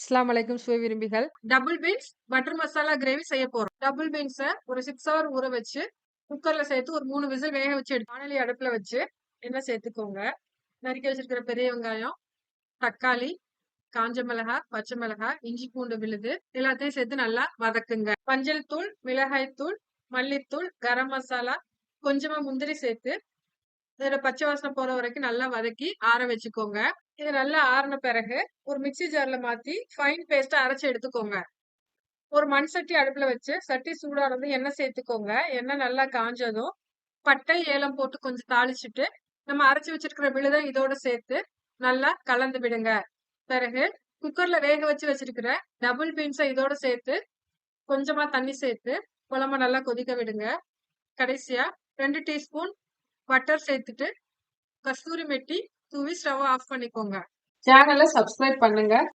இஸ்லாம் அலைக்கும் சுவை விரும்பிகள். Double beans butter masala gravy செய்ய போறோம். டபுள் பீன்ஸை ஒரு சிக்ஸ் ஹவர் ஊற வச்சு குக்கர்ல சேர்த்து ஒரு மூணு விசில் வேக வச்சு வானொலி அடுப்புல வச்சு எண்ணெய் சேர்த்துக்கோங்க. நறுக்கி வச்சிருக்கிற பெரிய வெங்காயம் தக்காளி காஞ்ச மிளகா பச்சை மிளகாய் இஞ்சி பூண்டு விழுது எல்லாத்தையும் சேர்த்து நல்லா வதக்குங்க. மஞ்சள் தூள் மிளகாய் தூள் மல்லித்தூள் கரம் மசாலா கொஞ்சமா முந்திரி சேர்த்து இதோட பச்சை வாசனை போற வரைக்கும் நல்லா வதக்கி ஆற வச்சுக்கோங்க. இது நல்லா ஆறின பிறகு ஒரு மிக்ஸி ஜார்ல மாத்தி ஃபைன் பேஸ்டா அரைச்சி எடுத்துக்கோங்க. ஒரு மண் சட்டி அடுப்புல வச்சு சட்டி சூடானதும் எண்ணெய் சேர்த்துக்கோங்க. எண்ணெய் நல்லா காஞ்சதும் பட்டை ஏலம் போட்டு கொஞ்சம் தாளிச்சிட்டு நம்ம அரைச்சி வச்சிருக்கிற விழுதை இதோட சேர்த்து நல்லா கலந்து விடுங்க. பிறகு குக்கர்ல வேக வச்சு வச்சிருக்கிற டபுள் பீன்ஸை இதோட சேர்த்து கொஞ்சமா தண்ணி சேர்த்து குழம்ப நல்லா கொதிக்க விடுங்க. கடைசியா ரெண்டு டீஸ்பூன் பட்டர் சேர்த்துட்டு கஸ்தூரி மெட்டி தூவி ஸ்டவ் ஆஃப் பண்ணிக்கோங்க. சேனலை சப்ஸ்கிரைப் பண்ணுங்க.